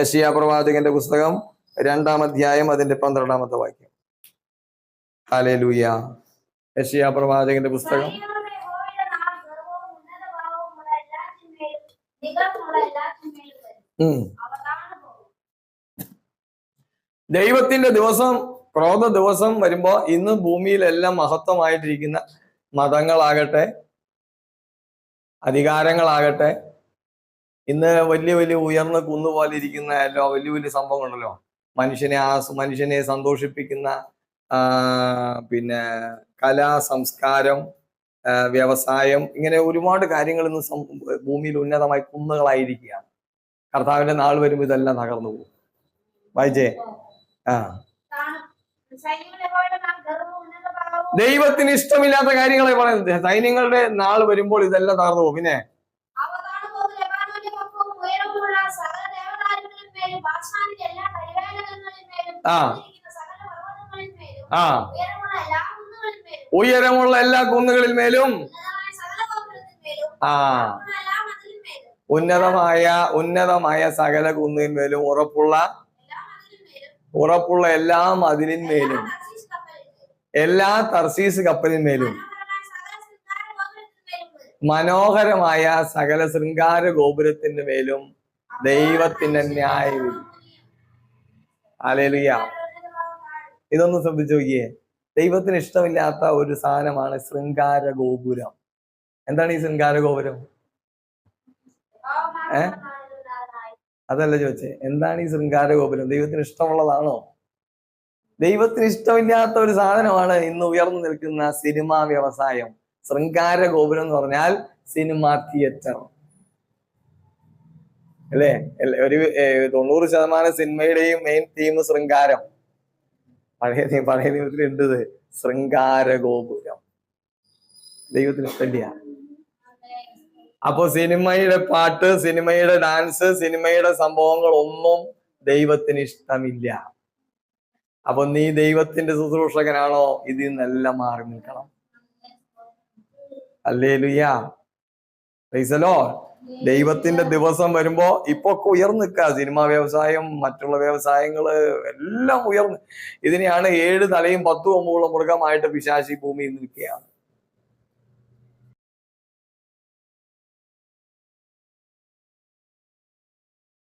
യശിയ പ്രവാചകന്റെ പുസ്തകം രണ്ടാം അധ്യായം അതിന്റെ പന്ത്രണ്ടാമത്തെ വാക്യം. ഹാലേലൂയ യശിയ പ്രവാചകന്റെ പുസ്തകം. ദൈവത്തിന്റെ ദിവസം ക്രോധ ദിവസം വരുമ്പോ ഇന്ന് ഭൂമിയിലെല്ലാം മഹത്വമായിട്ടിരിക്കുന്ന മതങ്ങളാകട്ടെ അധികാരങ്ങളാകട്ടെ ഇന്ന് വലിയ വലിയ ഉയർന്ന കുന്നുപോലെ ഇരിക്കുന്ന എല്ലാ വലിയ വലിയ സംഭവങ്ങളുണ്ടല്ലോ. മനുഷ്യനെ ആ മനുഷ്യനെ സന്തോഷിപ്പിക്കുന്ന പിന്നെ കലാ സംസ്കാരം വ്യവസായം ഇങ്ങനെ ഒരുപാട് കാര്യങ്ങൾ ഇന്ന് ഭൂമിയിൽ ഉന്നതമായി കുന്നുകളായിരിക്കുകയാണ്. കർത്താവിന്റെ നാൾ വരുമ്പോൾ ഇതെല്ലാം തകർന്നു പോകും. വായിച്ചേ ആ. ദൈവത്തിന് ഇഷ്ടമില്ലാത്ത കാര്യങ്ങളെ പറയുന്നത്. സൈന്യങ്ങളുടെ നാൾ വരുമ്പോൾ ഇതെല്ലാം തകർന്നു പോകും. പിന്നെ ആ. ഉയരമുള്ള എല്ലാ കുന്നുകളിൽ മേലും ആ. ഉന്നതമായ ഉന്നതമായ സകല കുന്നിന്മേലും ഉറപ്പുള്ള ഉറപ്പുള്ള എല്ലാ മതിലിന്മേലും എല്ലാ തർസീസ് കപ്പലിന്മേലും മനോഹരമായ സകല ശൃംഗാര ഗോപുരത്തിന്റെ മേലും ദൈവത്തിന്റെ ന്യായവിധി. അലേലുയ ഇതൊന്ന് ശ്രദ്ധിച്ചു നോക്കിയേ. ദൈവത്തിന് ഇഷ്ടമില്ലാത്ത ഒരു സാധനമാണ് ശൃംഗാര ഗോപുരം എന്താണ് ഈ ശൃംഗാര ഗോപുരം ഏ? അതല്ല ചോദിച്ചേ. എന്താണ് ഈ ശൃംഗാര ഗോപുരം ദൈവത്തിന് ഇഷ്ടമുള്ളതാണോ? ദൈവത്തിന് ഇഷ്ടമില്ലാത്ത ഒരു സാധനമാണ് ഇന്ന് ഉയർന്നു നിൽക്കുന്ന സിനിമാ വ്യവസായം. ശൃംഗാര ഗോപുരം എന്ന് പറഞ്ഞാൽ സിനിമാ തിയേറ്റർ. അല്ലേ? ഒരു തൊണ്ണൂറ് ശതമാനം സിനിമയുടെയും മെയിൻ തീം ശൃംഗാരം. പഴയ പഴയ നിയമത്തിൽ ഉണ്ട് ശൃംഗാര ഗോപുരം ദൈവത്തിന് ഇഷ്ടമില്ല അപ്പൊ സിനിമയുടെ പാട്ട് സിനിമയുടെ ഡാൻസ് സിനിമയുടെ സംഭവങ്ങൾ ഒന്നും ദൈവത്തിന് ഇഷ്ടമില്ല. അപ്പൊ നീ ദൈവത്തിന്റെ ശുശ്രൂഷകനാണോ? ഇതിൽ നിന്നെല്ലാം മാറി നിൽക്കണം. അല്ലേ ലുയാ പൈസലോ ദൈവത്തിന്റെ ദിവസം വരുമ്പോ ഇപ്പൊ ഒക്കെ ഉയർന്നു നിൽക്കുക സിനിമാ വ്യവസായം മറ്റുള്ള വ്യവസായങ്ങൾ എല്ലാം ഉയർന്ന്. ഇതിനെയാണ് ഏഴ് തലയും പത്തു കൊമ്പുള്ള മൃഗമായിട്ട് പിശാശി ഭൂമിയിൽ നിൽക്കുകയാണ്.